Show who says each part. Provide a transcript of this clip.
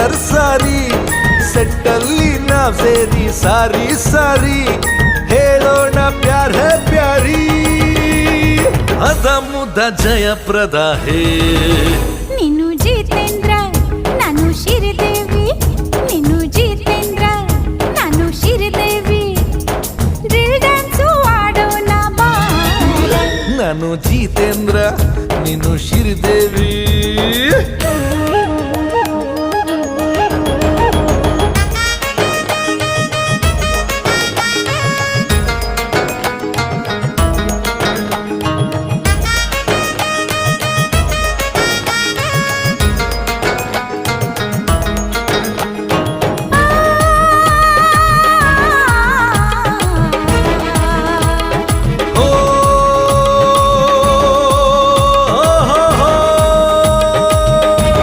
Speaker 1: colour ಸಾರಿ ಸೆಟ್ಟಲ್ಲಿ ನಾವ್ ಸೇರಿ ಸಾರಿ ಸಾರಿ ಹೇಳೋಣ ಪ್ಯಾರ್ ಹೇ ಪ್ಯಾರಿ ಅದ ಮುದ ಜಯಪ್ರದ ಹೇ
Speaker 2: ನೀನು ಜಿತೇಂದ್ರ ನಾನು ಶಿರದೇವಿ ನೀನು ಜಿತೇಂದ್ರ ನಾನು ಶಿರದೇವಿ ದಿಲ್ ಡ್ಯಾನ್ಸು ಆಡೋಣ ಬಾ
Speaker 1: ನಾನು ಜಿತೇಂದ್ರ